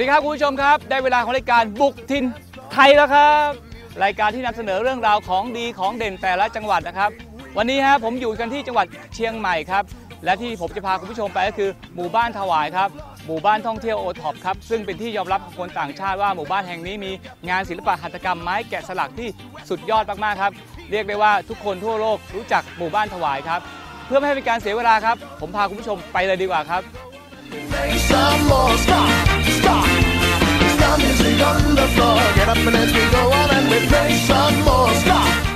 สวัสดีครับคุณผู้ชมครับ ได้เวลาของรายการบุกทินไทยแล้วครับ รายการที่นำเสนอเรื่องราวของดีของเด่นแต่ละจังหวัดนะครับ วันนี้ฮะผมอยู่กันที่จังหวัดเชียงใหม่ครับ และที่ผมจะพาคุณผู้ชมไปก็คือหมู่บ้านถวายครับหมู่บ้านท่องเที่ยวโอท็อปครับซึ่งเป็นที่ยอมรับของคนต่างชาติว่าหมู่บ้านแห่งนี้มีงานศิลปะหัตถกรรมไม้แกะสลักที่สุดยอดมากๆครับ เรียกได้ว่าทุกคนทั่วโลกรู้จักหมู่บ้านถวายครับ เพื่อไม่ให้เป็นการเสียเวลาครับ ผมพาคุณผู้ชมไปเลยดีกว่าครับ Stop, stop. Music on the floor. Get up and as we go on and we play some more. Stop.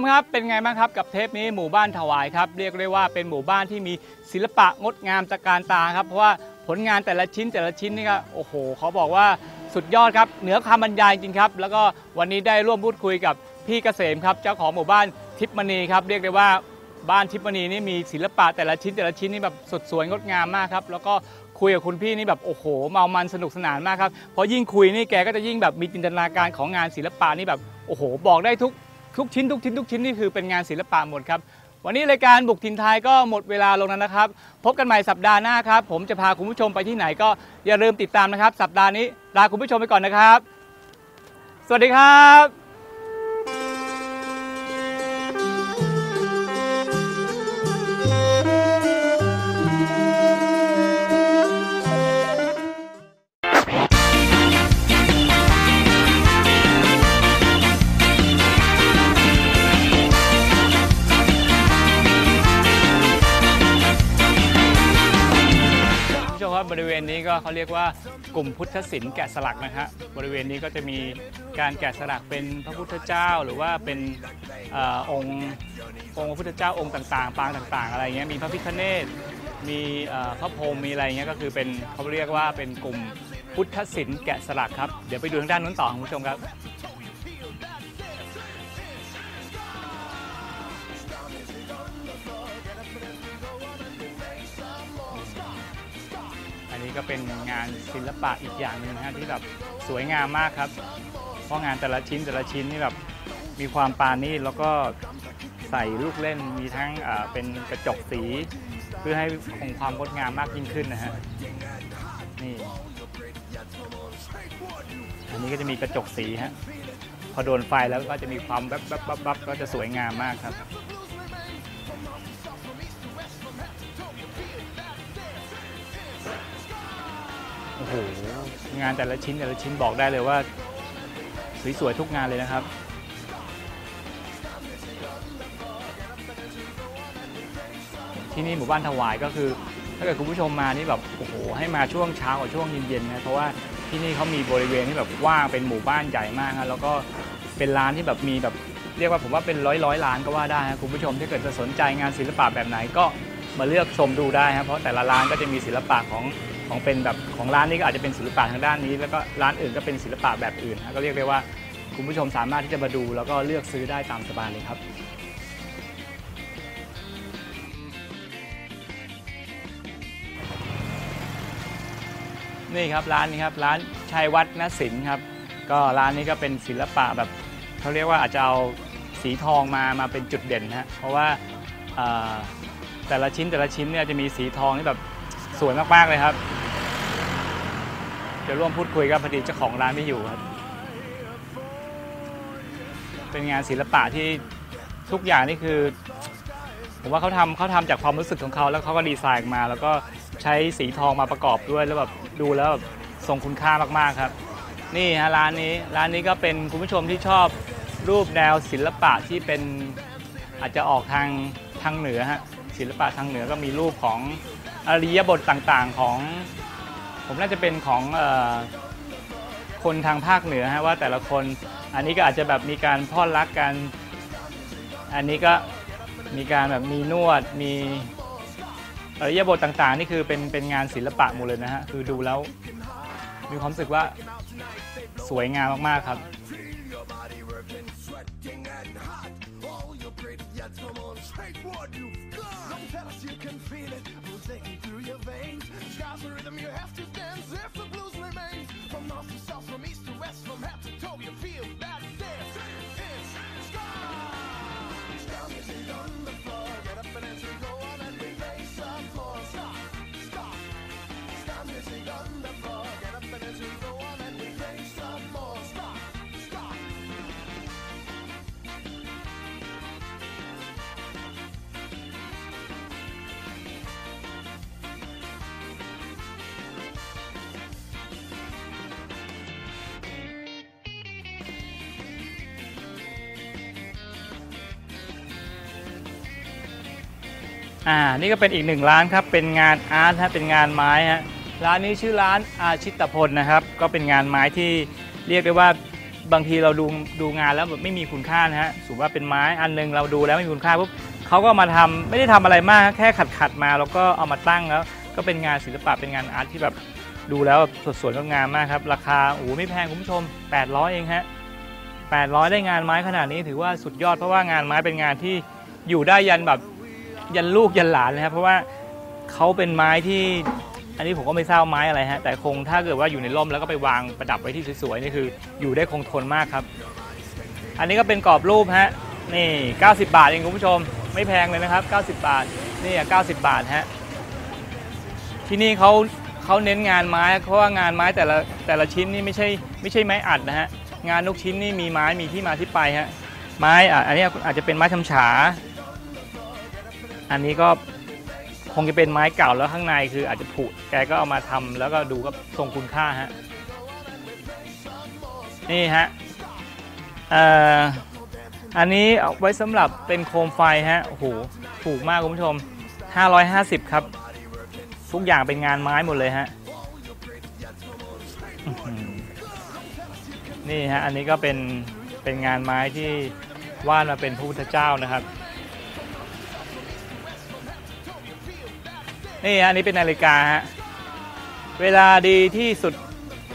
มครับเป็นไงบ้างครับกับเทปนี้หมู่บ้านถวายครับเรียกได้ว่าเป็นหมู่บ้านที่มีศิลปะงดงามตะการตาครับเพราะว่าผลงานแต่ละชิ้นแต่ละชิ้นนี่ก็โอ้โหเขาบอกว่าสุดยอดครับเหนือคำบรรยายจริงครับแล้วก็วันนี้ได้ร่วมพูดคุยกับพี่เกษมครับเจ้าของหมู่บ้านทิพมณีครับเรียกได้ว่าบ้านทิพมณีนี่มีศิลปะแต่ละชิ้นแต่ละชิ้นนี่แบบสดสวยงดงามมากครับแล้วก็คุยกับคุณพี่นี่แบบโอ้โหเมามันสนุกสนานมากครับเพราะยิ่งคุยนี่แกก็จะยิ่งแบบมีจินตนาการของงานศิลปะนี่แบบโอ้โห บอกได้ทุก ทุกชิ้นทุกชิ้นทุกชิ้นนี่คือเป็นงานศิลปะหมดครับ วันนี้รายการบุกถิ่นไทยก็หมดเวลาลงแล้วนะครับ พบกันใหม่สัปดาห์หน้าครับ ผมจะพาคุณผู้ชมไปที่ไหนก็อย่าลืมติดตามนะครับ สัปดาห์นี้ลาคุณผู้ชมไปก่อนนะครับ สวัสดีครับ ก็เขาเรียกว่ากลุ่มพุทธศิลป์แกะสลักนะฮะบริเวณนี้ก็จะมีการแกะสลักเป็นพระพุทธเจ้าหรือว่าเป็นเออองค์องค์พระพุทธเจ้าองค์ต่างๆ ปางต่างๆ อะไรเงี้ยมีพระพิฆเนศมีเอ่อพระพรหมมีอะไรเงี้ยก็คือเป็นเขาเรียกว่าเป็นกลุ่มพุทธศิลป์แกะสลักครับเดี๋ยวไปดูทางด้านนู้นต่อคุณผู้ชมครับ นนี้ก็เป็นงานศิลปะอีกอย่างหนึ่งนะฮะที่แบบสวยงามมากครับ เพราะงานแต่ละชิ้นแต่ละชิ้นนี่แบบมีความปราณีตแล้วก็ใส่ลูกเล่นมีทั้งอ่าเป็นกระจกสี เพื่อให้คงความงดงามมากยิ่งขึ้นนะฮะนี่อันนี้ก็จะมีกระจกสีฮะพอโดนไฟแล้วก็จะมีความแวบๆๆๆก็จะสวยงามมากครับ งานแต่ละชิ้นแต่ละชิ้นบอกได้เลยว่า สวยๆทุกงานเลยนะครับ ที่นี่หมู่บ้านถวายก็คือ ถ้าเกิดคุณผู้ชมมานี่แบบโอ้โหให้มาช่วงเช้ากับช่วงเย็นๆนะเพราะว่าที่นี่เขามีบริเวณที่แบบว่างเป็นหมู่บ้านใหญ่มากนะแล้วก็เป็นร้านที่แบบมีแบบเรียกว่าผมว่าเป็นร้อยร้อยร้านก็ว่าได้นะคุณผู้ชมถ้าเกิดจะสนใจงานศิลปะแบบไหนก็มาเลือกชมดูได้ครับเพราะแต่ละร้านก็จะมีศิลปะของ ของเป็นแบบของร้านนี้ก็อาจจะเป็นศิลปะทางด้านนี้ แล้วก็ร้านอื่นก็เป็นศิลปะแบบอื่นนะก็เรียกได้ว่าคุณผู้ชมสามารถที่จะมาดู แล้วก็เลือกซื้อได้ตามสบายเลยครับนี่ครับร้านนี้ครับร้านชัยวัฒนศิลป์ครับก็ร้านนี้ก็เป็นศิลปะแบบเขาเรียกว่าอาจจะเอาสีทองมามาเป็นจุดเด่นนะฮะเพราะว่าแต่ละชิ้นแต่ละชิ้นเนี่ยจะมีสีทองที่แบบสวยมากๆเลยครับ จะร่วมพูดคุยกับพอดีเจ้าของร้านไม่อยู่ครับ เป็นงานศิลปะที่ทุกอย่างนี่คือ ผมว่าเขาทำเขาทำจากความรู้สึกของเขาแล้วเขาก็ดีไซน์ออกมา แล้วก็ใช้สีทองมาประกอบด้วยแล้วแบบดูแล้วแบบทรงคุณค่ามากๆครับ นี่ฮะร้านนี้ร้านนี้ก็เป็นคุณผู้ชมที่ชอบรูปแนวศิลปะที่เป็นอาจจะออกทางทางเหนือฮะศิลปะทางเหนือก็มีรูปของอริยบทต่างๆของ ผมน่าจะเป็นของคนทางภาคเหนือฮะว่าแต่ละคนอันนี้ก็อาจจะแบบมีการพ่อนรักกัน อันนี้ก็มีการแบบมีนวดมีอริยบทต่างๆ นี่คือเป็นเป็นงานศิลปะหมดเลยนะฮะคือดูแล้วมีความรู้สึกว่าสวยงามมากๆครับ Don't tell us you can feel it อ่านี่ก็เป็นอีกหนึ่งร้านครับเป็นงานอาร์ตฮะเป็นงานไม้ฮะร้านนี้ชื่อร้านอาชิตพลนะครับก็เป็นงานไม้ที่เรียกได้ว่าบางทีเราดูดูงานแล้วแบบไม่มีคุณค่านะฮะสมมติว่าเป็นไม้อันหนึงเราดูแล้วไม่มีคุณค่าปุ๊บเขาก็มาทำไม่ได้ทำอะไรมากแค่ขัดขัดมาแล้วก็เอามาตั้งแล้วก็เป็นงานศิลปะเป็นงานอาร์ตที่แบบดูแล้วสดสวยงดงามมากครับราคาโอ้โหไม่แพงคุณผู้ชม 800 เองฮะ800 ได้งานไม้ขนาดนี้ถือว่าสุดยอดเพราะว่างานไม้เป็นงานที่อยู่ได้ยันแบบ ยันลูกยันหลานเลยครับเพราะว่าเขาเป็นไม้ที่อันนี้ผมก็ไม่ทราบไม้อะไรฮะแต่คงถ้าเกิดว่าอยู่ในร่มแล้วก็ไปวางประดับไว้ที่สวยๆนี่คือ อยู่ได้คงทนมากครับ อันนี้ก็เป็นกรอบรูปฮะนี่ 90 บาทเองคุณผู้ชม ไม่แพงเลยนะครับ 90 บาทนี่อะ90 บาทฮะที่นี่เขาเขาเน้นงานไม้เพราะว่างานไม้แต่ละแต่ละชิ้นนี่ไม่ใช่ไม่ใช่ไม้อัดนะฮะงานทุกชิ้นนี่มีไม้มีที่มาที่ไปฮะไม้อะอันนี้อาจจะเป็นไม้ทำฉา อันนี้ก็คงจะเป็นไม้เก่าแล้วข้างในคืออาจจะผุแกก็เอามาทำแล้วก็ดูก็ทรงคุณค่าฮะนี่ฮะอ่ออันนี้เอาไว้สำหรับเป็นโคมไฟฮะโอ้โหถูกมากคุณผู้ชม 550 ครับ ทุกอย่างเป็นงานไม้หมดเลยฮะนี่ฮะอันนี้ก็เป็นเป็นงานไม้ที่วาดมาเป็นพระพุทธเจ้านะครับ นี่ฮะอันนี้เป็นนาฬิกาฮะเวลาดีที่สุด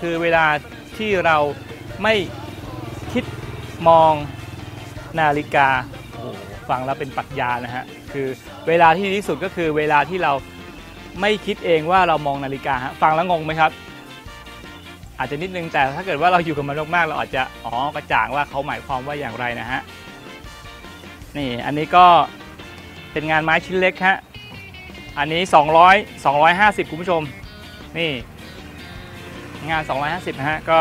คือเวลาที่เราไม่คิดมองนาฬิกาโอ้ฟังแล้วเป็นปรัชญานะฮะคือเวลาที่ดีที่สุดก็คือเวลาที่เราไม่คิดเองว่าเรามองนาฬิกาฮะฟังแล้วงงไหมครับ อาจจะนิดนึงแต่ถ้าเกิดว่าเราอยู่กับมันมากๆเราอาจจะอ๋อกระจ่างว่าเขาหมายความว่าอย่างไรนะฮะนี่อันนี้ก็เป็นงานไม้ชิ้นเล็กฮะ อันนี้ 200 250 คุณผู้ชม นี่ งาน 250นะฮะ ก็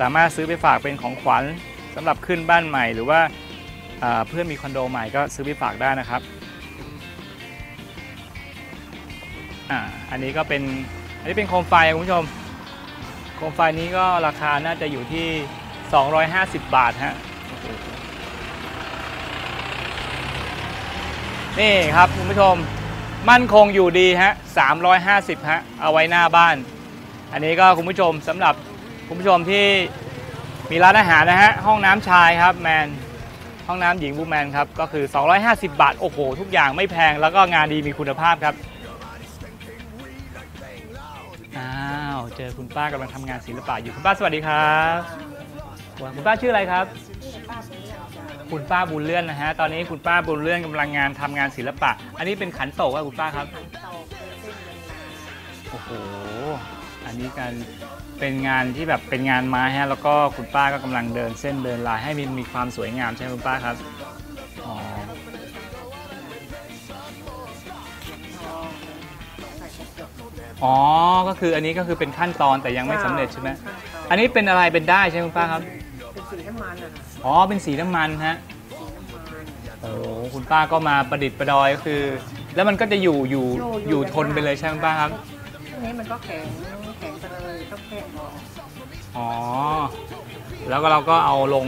สามารถซื้อไปฝากเป็นของขวัญสำหรับขึ้นบ้านใหม่หรือว่าเพื่อนมีคอนโดใหม่ก็ซื้อไปฝากได้นะครับอ่าอันนี้ก็เป็นอันนี้เป็นโคมไฟคุณผู้ชม โคมไฟนี้ก็ราคาน่าจะอยู่ที่ 250 บาทฮะนี่ครับคุณผู้ชม มั่นคงอยู่ดีฮะ 350 ฮะ เอาไว้หน้าบ้าน อันนี้ก็คุณผู้ชมสำหรับคุณผู้ชมที่มีร้านอาหารนะฮะ ห้องน้ำชายครับแมน ห้องน้ำหญิงบูแมนครับ ก็คือ 250 บาท โอ้โห ทุกอย่างไม่แพง แล้วก็งานดีมีคุณภาพครับ อ้าว เจอคุณป้ากำลังทำงานศิลปะอยู่ คุณป้าสวัสดีครับ คุณป้าชื่ออะไรครับ คุณป้าบุญเลื่อนนะฮะ ตอนนี้คุณป้าบุญเลื่อนกำลังงานทำงานศิลปะ อันนี้เป็นขันโตกครับคุณป้าครับโอ้โห อันนี้การเป็นงานที่แบบเป็นงานไม้ฮะ แล้วก็คุณป้าก็กำลังเดินเส้นเดินลายให้มันมีความสวยงามใช่ไหมคุณป้าครับ อ๋ออ๋อ ก็คืออันนี้ก็คือเป็นขั้นตอนแต่ยังไม่สำเร็จใช่ไหม อันนี้เป็นอะไรเป็นได้ใช่ไหมคุณป้าครับ เป็นสีน้ำมันอะ อ๋อ เป็นสีน้ำมันฮะสีน้ำมันโอ้โหคุณป้าก็มาประดิษฐ์ประดอยก็คือ แล้วมันก็จะอยู่อยู่อยู่ทนไปเลยใช่ไหมคุณป้าครับ อันนี้มันก็แข็งแข็งไปเลยต้องแข็งออกอ๋อ แล้วก็เราก็เอาลง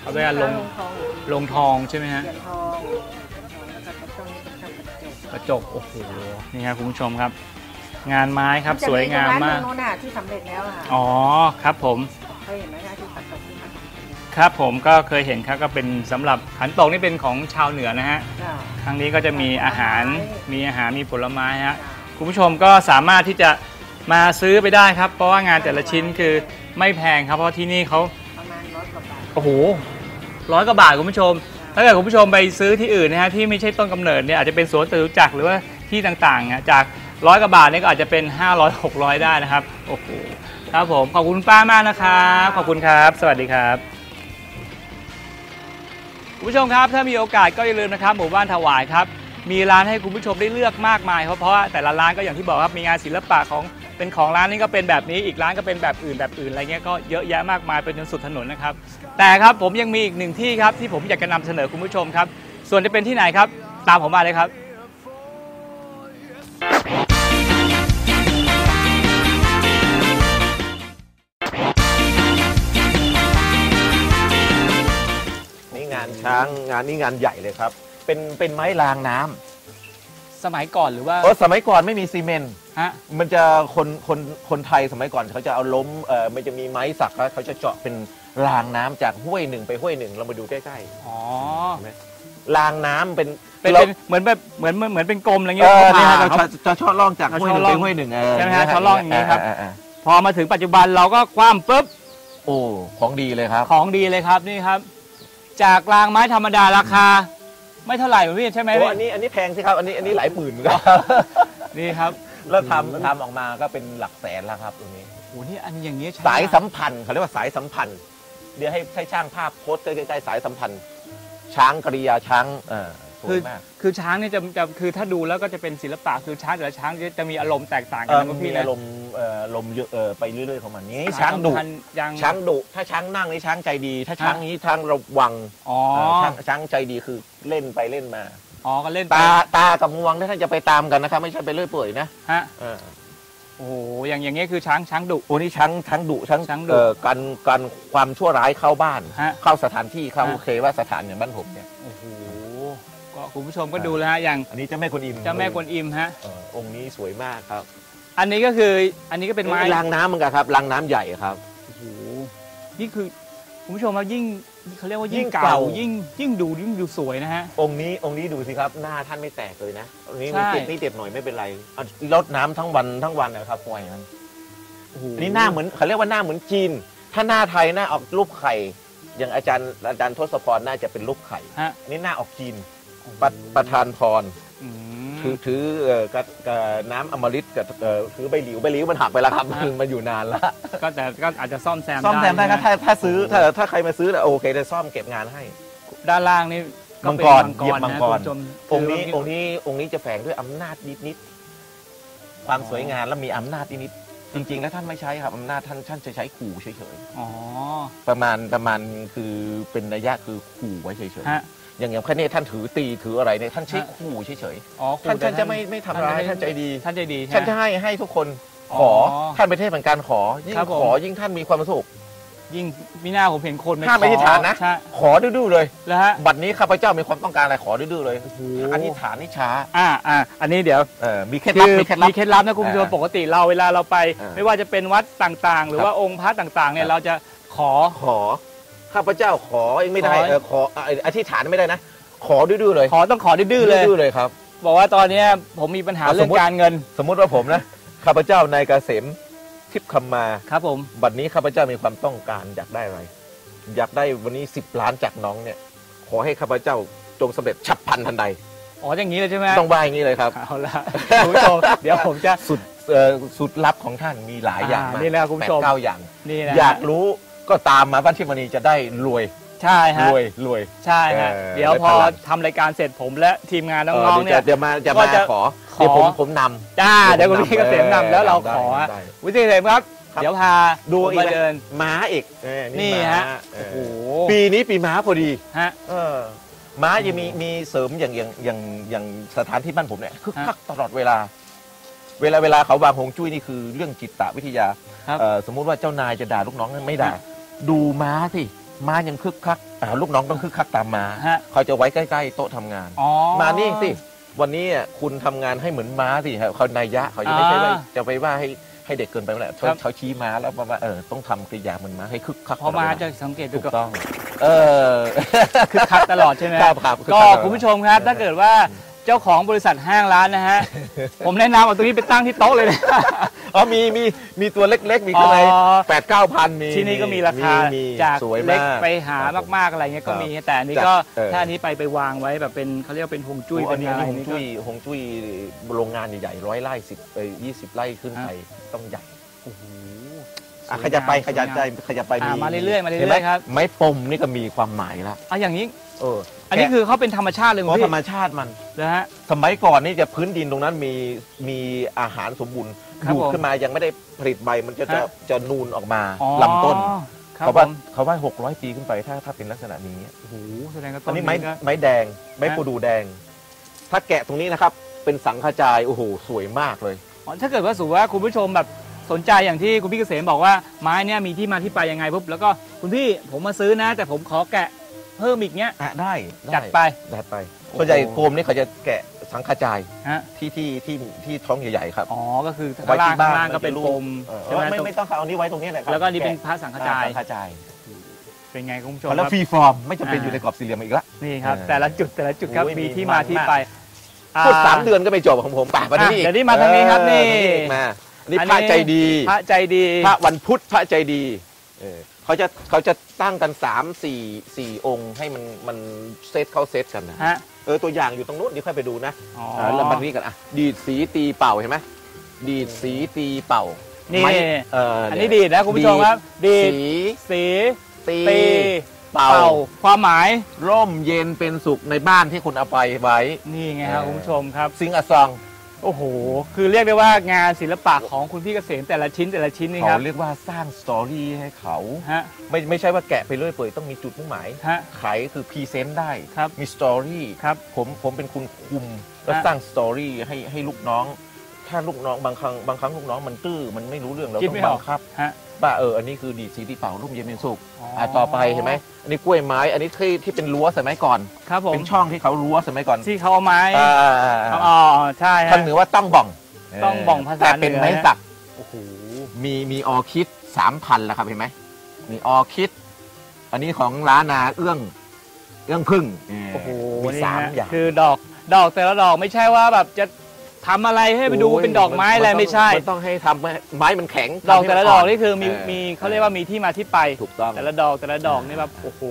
เอาด้วยกันลงทองอีกทีลงทองใช่ไหมฮะเหรียญทองเหรียญทองแล้วก็กระจกนี่เป็นกระจกกระจกโอ้โหนี่ครับคุณผู้ชมครับ งานไม้ครับสวยงามมากนจะตรงร้นตรงโน้นน่ะที่สำเร็จแล้วอะค่ะอ๋อครับผมเคยเห็นไหมคะที่ตัดตกที่มัน ครับผมก็เคยเห็นครับก็เป็นสำหรับขันโตกนี่เป็นของชาวเหนือนะฮะจ้ะ ครั้งนี้ก็จะมีอาหารมีอาหารมีผลไม้ฮะจ้ะคุณผู้ชมก็สามารถที่จะมาซื้อไปได้ครับ เพราะว่างานแต่ละชิ้นคือไม่แพงครับเพราะที่นี่เขาประมาณร้อยกว่าบาท โอ้โหร้อยกว่าบาทคุณผู้ชม ถ้าเกิดคุณผู้ชมไปซื้อที่อื่นนะฮะที่ไม่ใช่ต้นกำเนิดเนี่ยอาจจะเป็นสวนจตุจักรหรือว่าที่ต่างๆอะจากร้อยกว่าบาทเนี่ยก็อาจจะเป็น 500 600 ได้นะครับโอ้โหครับผมขอบคุณป้ามากนะครับขอบคุณครับ สวัสดีครับ คุณผู้ชมครับ ถ้ามีโอกาสก็อย่าลืมนะครับหมู่บ้านถวายครับ มีร้านให้คุณผู้ชมได้เลือกมากมายครับเพราะว่าแต่ละร้านก็อย่างที่บอกครับมีงานศิลปะของเป็นของร้านนี้ก็เป็นแบบนี้อีกร้านก็เป็นแบบอื่นแบบอื่นอะไรเงี้ยก็เยอะแยะมากมายเป็นจนสุดถนนนะครับ แต่ครับผมยังมีอีกหนึ่งที่ครับที่ผมอยากจะนำเสนอคุณผู้ชมครับ ส่วนจะเป็นที่ไหนครับ ตามผมมาเลยครับานช้างงานนี้งานใหญ่เลยครับ เป็นเป็นไม้รางน้ำสมัยก่อนหรือว่าเออสมัยก่อนไม่มีซีเมนต์ฮะมันจะคนคนคนไทยสมัยก่อนเขาจะเอาล้มเออมันจะมีไม้สักแล้วเขาจะเจาะเป็นรางน้ำจากห้วยหนึ่งไปห้วยหนึ่งเรามาดูใกล้อ๋อๆรางน้ำเป็นเป็นราเป็นเหมือนแบบเหมือนเหมือนเหมือนเป็นกลมอะไรเอเงี้ยอเนี่ยฮะผ่เราคจะรับจะชอล่องจากเราห้วยหนึ่งชอล่ไปองห้วยหนึ่งเออใช่ไหมฮะชอล่องอย่างนี้ครับ เเออพอมาถึงปัจจุบันเราก็คว่ำปุ๊บโอ้ของดีเลยครับ ของดีเลยครับนี่ครับ จากรางไม้ธรรมดาราคา ไม่เท่าไหร่พี่ใช่ไหมโอ้พี่อันนี้อันนี้แพงสิครับ อันนี้อันนี้หลายหมื่นเหมือนกันนี่ครับแล้วทำทำออกมาก็เป็นหลักแสนแล้วครับตรงนี้ โอ้นี่อันอย่างเงี้ยใช้สายสัมพันธ์เขาเรียกว่าสายสัมพันธ์ เดี๋ยวให้ให้ช่างภาพโพสต์ใกล้ๆสายสัมพันธ์ ช้างกริยาช้างเออ สวคืยอมาก คือช้างเนี่ยจะจะคือถ้าดูแล้วก็จะเป็นศิลปะคือช้างแต่ละช้างจะจะมีอารมณ์แตกต่างเอกันอนะมีพี่นะ อารมณ์เอ่อลมณ์เยอะเออไปเรื่อยๆของมันนี้ช้างดุสยสัมพันธ์ยังช้างดุถ้าช้างนั่งนี่ช้างใจดี ถ้าช้างนี้ช้างระวังอ๋อ เออช้างช้างใจดีคือเล่นไปเล่นมา อ๋อก็เล่นไปตาตากับงวงถ้าท่านจะไปตามกันนะครับไม่ใช่ไปเรื่อยเปื่อยนะฮะ เออโอ้โห อย่างอย่างเงี้ยคือช้างช้างดุ โอ้นี่ช้างช้างดุช้างช้างดุเอ่อกันกันความชั่วร้ายเข้าบ้าน ฮะเข้าสถานที่เข้าฮะเคว่าสถานอย่างบ้านผมเนี่ยโอ้โหก็ คุณผู้ชมก็ดูแล้วฮะอย่างอันนี้เจ้าแม่กวนอิมเจ้าแม่กวนอิมฮะเอ่อองค์นี้สวยมากครับอันนี้ก็คืออันนี้ก็เป็นไม้รางน้ำเหมือนกันครับรางน้ำใหญ่ครับ โอ้โหนี่คือคุณผู้ชมครับยิ่งเขาเรียกว่ายิ่ยิ่งงเก่า เก่ายิ่งยิ่งดูยิ่งดูสวยนะฮะ องค์นี้องค์นี้ดูสิครับ หน้าท่านไม่แตกเลยนะองค์นี้ใช่มีเจ็บนี่เจ็บหน่อยไม่เป็นไรเอาลดน้ำทั้งวันทั้งวันนะครับปล่อยมันโอ้โหอันนี้หน้าเหมือนเขาเรียกว่าหน้าเหมือนจีน ถ้าหน้าไทยหน้าออกรูปไข่อย่างอาจารย์อาจารย์ทศพรน่าจะเป็นรูปไข่ฮะ อันนี้หน้าออกจีน ประประธานพรอืมถือถือเอ่อกับกับน้ำอมฤตกับเอ่อถือใบหลิวใบหลิวมันหักไปแล้วครับฮะมันมันอยู่นานแล้วก็แต่ก็อาจจะซ่อมแซมซ่อมแซมได้นะนะถ้าถ้าซื้อถ้าถ้าใครมาซื้อแล้วโอเคจะซ่อมเก็บงานให้ ด้านล่างนี่ก็เป็นมัมังกรเหยียบมังกรนะคุณผู้ชมองค์นี้คืองค์นี้องค์นี้จะแฝงด้วยอำนาจนิดนิดๆความสวยงามและมีอำนาจนิดนิดๆจริง ๆ แล้วท่านไม่ใช้ครับอำนาจท่านท่านจะใช้ขู่เฉยอ๋อๆประมาณประมาณคือเป็นนัยยะคือขู่ไว้เฉยฮะๆ อย่างอย่างพระเนตรท่านถือตีถืออะไรเนี่ยท่านใช้ฮะขู่เฉยอ๋อๆท่านท่านจะไม่ไม่ทำร้ายท่านใจดี ท่านใจดีท่านจะใช่ไหมให้ให้ทุกคนขอ๋ออท่านเป็นเทพแห่งการขอ ยิ่งครับผม ขอยิ่งท่านมีความสุข ยิ่งมีหน้าผมเห็นคนไปห้ามอธิษฐานนะ ใช่ขอดื้อๆเลย แล้วฮะบัดนี้ข้าพเจ้ามีความต้องการอะไรขอดื้อๆเลยโอ้โหอธิษฐานนี่ช้าอ่าอ่าอันนี้เดี๋ยว เออมีเคล็ดคืลับอมีเคล็ดลับ มีเคล็ดลับนะคุณผู้ชมอ่าปกติเราเวลาเราไป อ่าไม่ว่าจะเป็นวัดต่างๆ หรือครับ ว่าองค์พระต่างๆเนี่คยรับเราจะขอขอ ข้าพเจ้าขอเองไม่ได้ขอเออขอเอ่ออธิษฐานไม่ได้นะ ขอดื้อๆเลย ขอต้องขอดื้อๆเลยดื้อๆเลยครับ บอกว่าตอนเนี้ยผมมีปัญหาอะเรื่อสมงมุติการเงิน สมมุติว่าผมนะข้าพเจ้านายเกษมทิพย์คำมาครับผมบัดนี้ข้าพเจ้ามีความต้องการอยากได้อะไร อยากได้วันนี้10ล้านจากน้องเนี่ย ขอให้ข้าพเจ้าจงสำเร็จฉับพลันทันใดอ๋ออย่างนี้เลยใช่ไหมต้องว่าอย่างนี้เลยครับเอาละคุณผู้ชมเดี๋ยวผมจะสุดเอ่อสุดลับของท่านมีหลายอย่างอ่ามากนี่นะครับคุณผู้ชมแปดเก้าอย่างนี่นะอยากรู้ ก็ตามมาบ้านทิมณีจะได้รวยใช่ฮะรวยรวยใช่ฮะเออเดี๋ยวพอไม่ทันทำรายการเสร็จผมและทีมงานน้องเออๆเนี่ยเดี๋ยวมาจะก็มาจะขอขอเดี๋ยวผมผมนำจ้าเดี๋ยวคุณพี่เกษมนำแล้วเราขอได้ฮะได้วิธีเกษมครับครับ เดี๋ยวพาดูผมอีกมาแล้วเดินม้าอีกเออนี่ม้าฮะเอโอ้อโหปีนี้ปีม้าพอดีฮะเออม้าจะมีมีเสริมอย่างอย่างอย่างอย่างสถานที่บ้านผมเนี่ยคึกคักตลอดเวลา เวลาเวลาเขาวางฮวงจุ้ยนี่คือเรื่องจิตตวิทยาครับเอ่อสมมุติว่าเจ้านายจะด่าลูกน้องไม่ด่าฮะ ดูม้าสิม้ายังคึกคักอ่าลูกน้องต้องคึกคักตามม้าฮะ เขาจะไว้ใกล้ ๆ โต๊ะทำงาน อ๋อ มานี่สิ วันนี้อะคุณทำงานให้เหมือนม้าสิครับเขานายยะเขาจะไม่ใช่ว่าอ่าจะไปว่าให้ให้เด็กเกินไปไม่ได้เขาครับ เขาชี้ม้าแล้วมาว่าเออต้องทำกริยาเหมือนม้าให้คึกคักพอมาตลดเวลจะสังเกตดูถูกก็ต้อง เออ คึกคักตลอดใช่ไหมครับครับก็คุณผู้ชมครับ ถ้าเกิดว่าเจ้าของบริษัทห้างร้านนะฮะ ผมแนะนำเอาตรงนี้ไปตั้งที่โต๊ะเลยนะเออ๋อมีมีมีตัวเล็ก ๆ มีข้างในอ๋อ แปดเก้าพันมีที่นี่ก็มีราคามีจากสวยเล็กมาก ไปหาครับผมมากๆอะไรเงี้ยก็มีครับแต่อันนี้จากก็เออ ถ้าอันนี้ไปไปวางไว้แบบเป็นเขาเรียกว่าเป็นฮวงจุ้ยโอ้เป็อันนนี้อะไรหงนี่จุ้ก็ยหงจุ้ยโรงงานใหญ่ๆร้อยไร่สิบไปยี่สิบไร่ขึ้นไปต้องใหญ่โอ้โหอะสวยขยับไปงามขยับสวยงามไปขยับไปอะมาเรื่อยๆมาเรื่อยๆห็นไหครับ ไม้ปมนี่ก็มีความหมายละ อะอย่างนี้ เอออันนี้คือเขาเป็นธรรมชาติเลยเพคุณราะพี่ธรรมชาติมัน นะฮะ สมัยก่อนนี่จะพื้นดินตรงนั้นมีมีอาหารสมบูรณ์ครับดูดผมขึ้นมายังไม่ได้ผลิตใบมันจะจะฮะ จะนูนออกมาอ๋อลำต้นครับเขาผว่ามเขาว่า 600 ปีขึ้นไปถ้าถ้าเป็นลักษณะนี้โอ้โหแสดงว่าตต้อนนนี้ไม้ก็ ไม้แดงไม้ฮะปูดูแดง ถ้าแกะตรงนี้นะครับ เป็นสังขจายโอ้โหสวยมากเลย อ๋อถ้าเกิดว่าสมมติว่าคุณผู้ชมแบบสนใจอย่างที่คุณพี่เกษมบอกว่าไม้เนี่ยมีที่มาที่ไปยังไงปุ๊บแล้วก็คุณพี่ผมมาซื้อนะ แต่ผมขอแกะ เพิ่มอีกเนี้ย อะได้จัดไปได้ไปโอ้โห ส่วนใหญ่โกรมนี่เขาจะแกะสังขจายฮะ ที่ที่ที่ที่ท้องใหญ่ๆครับ อ๋อ ก็คือไว้ข้างล่างที่บ้านข้างล่างก็เป็นมันจะรูโฟปมเออใช่ไหมไม่ไม่ต้องเอาอันนี้ไว้ตรงนี้แหละครับแล้วก็นี่เป็นแกะพระสังฆจายสังขจายเป็นไงคุณผู้ชมแล้วครับฟรีฟอร์มไม่จำเป็นอ่า อยู่ในกรอบสี่เหลี่ยมอีกละ นี่ครับ เออแต่ละจุดแต่ละจุดครับ โอ้ยมีมีที่มัมานที่มาก ไปพูดสามอ่เดือนก็ไม่จบของผมป่ะวันนี้อะเดี๋ยวนี้มาทางนี้ครับนี่ เอออีกมาอันนี้อันพระนี้ใจดีพระใจดี พระวันพุธพระใจดีเออ เขาจะเขาจะตั้งกันสามสี่สี่องค์ให้มันมันเซตเข้าเซตกันนะฮะ เออตัวอย่างอยู่ตรงนู้นเดี๋ยวค่อยไปดูนะอ๋ออ่าแล้วมันนี่กันอะดีดสีตีเป่าเห็นไหมดีดสีตีเป่านี่ ไม้เอออัอันนี้ดีดนะคุณผู้ชมครับ ดีดสีสีตี ตีเป่า เป่าความหมาย ร่มเย็นเป็นสุขในบ้านที่คุณเอาไปไว้ นี่ไงครับเออคุณผู้ชมครับ ซิงอะซอง โอ้โห คือเรียกได้ว่างานศิลปะของคุณพี่เกษมแต่ละชิ้นแต่ละชิ้นนี่คเขารับเรียกว่าสร้างสตอรี่ให้เขา ฮะ ไม่ไม่ใช่ว่าแกะไปเรื่อยเปื่อยต้องมีจุดมุ่งหมาย ฮะ ขายคือพรีเซนต์ได้ ครับมีสตอรี่ ครับผมผมเป็นคุณคุม แล้วฮะ สร้างสตอรี่ให้ให้ลูกน้อง ถ้าลูกน้องบางครั้งบางครั้งลูกน้องมันตื้อมันไม่รู้เรื่องเราคิดต้องไม่อบัอก งคับฮะ ว่าเอออันนี้คือดีดสีที่เป่าร่มเย็นเป็นสุขอ๋ออ่อ่าต่อไปเห็นไหมอันนี้กล้วยไม้ อันนี้ที่ที่เป็นรั้วสมัยก่อน ครับผมเป็นช่องที่เขารั้วสมัยก่อนที่เขาเอาไม้อ่าอ๋อใช่ฮะท่านเหนือว่าต้องบ่องต้องบ่องภาษาแต่เป็นเหนือไม้สักโอ้โหมีมีออคิดสามพันแล้วครับเห็นไหมมีออคิด อันนี้ของร้านนาเอื้องเอื้องพึ่งโอ้โหมีนี่สามฮะอย่าง คือดอกดอกแต่ละดอกไม่ใช่ว่าแบบจะ ทำอะไรให้ไปดูเป็นดอกไม้อะไรไม่ใช่ มันต้องให้ทำให้ไม้มันแข็งดอกทำให้แต่ละมันดอกนนี่คือมีเออมีเขาเรียกว่ามีที่มาที่ไปถูกต้องแต่ละดอกแต่ละดอกนี่แบบโอ้โห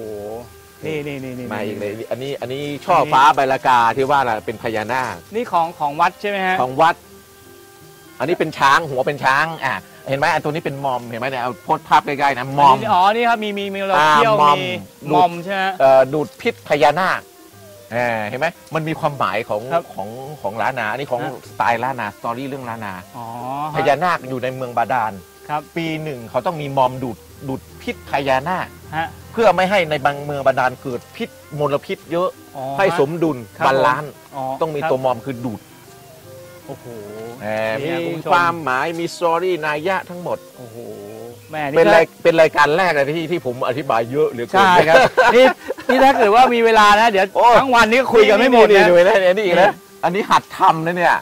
นี่นี่นี่นี่มาอีกเลยอันนี้อันนี้ช่อฟ้าใบละกาที่ว่าน่ะเป็นพญานาคนี่ของของวัดใช่ไหมฮะของวัด อันนี้เป็นช้างหัวเป็นช้างอะเห็นไหมอันตัวนี้เป็นมอมเห็นไหมเนี่ยเอาโพสต์ภาพใกล้ๆนะมอมนนี้อ๋อนี่ครับมีมีมีเราอ่าเที่ยวมอมมีดูดมอมใช่ไหมเอ่อดูดพิษพญานาคเออเห็นไหมมันมีความหมายของครับของของล้านนา อันนี้ของฮะ สไตล์ล้านนาสตอรี่เรื่องล้านนาอ๋อพญานาคอยู่ในเมืองบาดาล ครับปีหนึ่งเขาต้องมีมอมดูดดูดพิษพญานาค ฮะเพื่อไม่ให้ในบางเมืองบาดาลเกิดพิษมลพิษเยอะอ๋อให้สมดุลครับ บาลานซ์อ๋อต้องมีครับตัวมอมคือดูดโอ้โหแหมนี่มีคุณผู้ชมความหมายมีสตอรี่นัยยะทั้งหมด โอ้โหแม่เป็นนี่รายถ้าเป็นรายการแรกเลยที่ที่ผมอธิบายเยอะเหลือเกิน ใช่ครับ นี่ นี่ถ้าเกิดว่ามีเวลานะเดี๋ยวโอ้ ทั้งวันนี้ก็คุยกันไม่หมดนี่นะ ดูนะอันนี้อีกนี่นะอันนี้หัดทำนะเนี่ย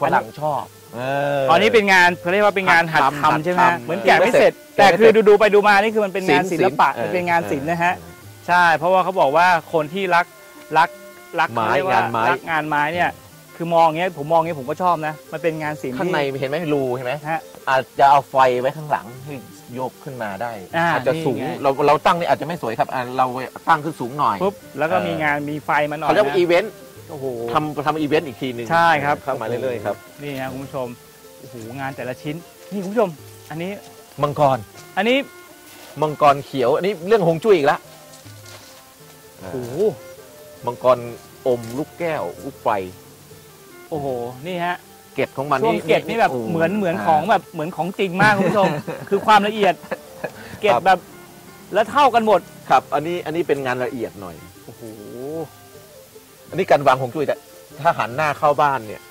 ฝรั่งชอบเออตอนนี้เป็นงานเขาเรียกว่าเป็นงานหัดหัดทำทำใช่ไหมหัดฮะทำเหมือนแกะไม่เสร็จ แกะแต่ไม่คือเสร็จดูดูไปดูมานี่คือมันเป็นงานศิลปะศิลป์มันเป็นงานศิลป์นะฮะเออใช่ เพราะว่าเขาบอกว่าคนที่รักรักรักไม้เขเรียกว่งานไม้ รักงานไม้เนี่ยคือมองอย่างเงี้ยผมมองอย่างเงี้ยผมก็ชอบนะ มันเป็นงานศิลป์ข้างที่ในเห็นไหมรูเห็นไหมฮะอาจจะเอาไฟไว้ข้างหลังให้โยกขึ้นมาได้อ่าอาจจะสูงนี่ไง เราเราตั้งนี่อาจจะไม่สวยครับอ่าเราตั้งขึ้นสูงหน่อยปุ๊บแล้วก็เออมีงานมีไฟมาหน่อยเขาเรียกว่านะอีเวนต์โอ้โห ทำทำอีเวนต์อีกทีหนึ่งใช่ครับ เข้ามาเรื่อยๆครับนี่ฮะคุณผู้ชมโอ้โหงานแต่ละชิ้น นี่คุณผู้ชม อันนี้มังกรอันนี้มังกรเขียว อันนี้เรื่องหงจุ้ยอีกแล้วโอ้โหมังกรอมลูกแก้วลูกไฟ โอ้โหนี่ฮะ เกล็ดของมันช่วงเกล็ดนี่แบบโเหมือนเหมือนของแบบเหมือนของจริงมากคุณผู้ชม คือความละเอียดเกล็ดแบบแล้วเท่ากันหมดครับ อันนี้อันนี้เป็นงานละเอียดหน่อย โอ้โหอันนี้การวางหงจุ้ยแต่ถ้าหันหน้าเข้าบ้านเนี่ย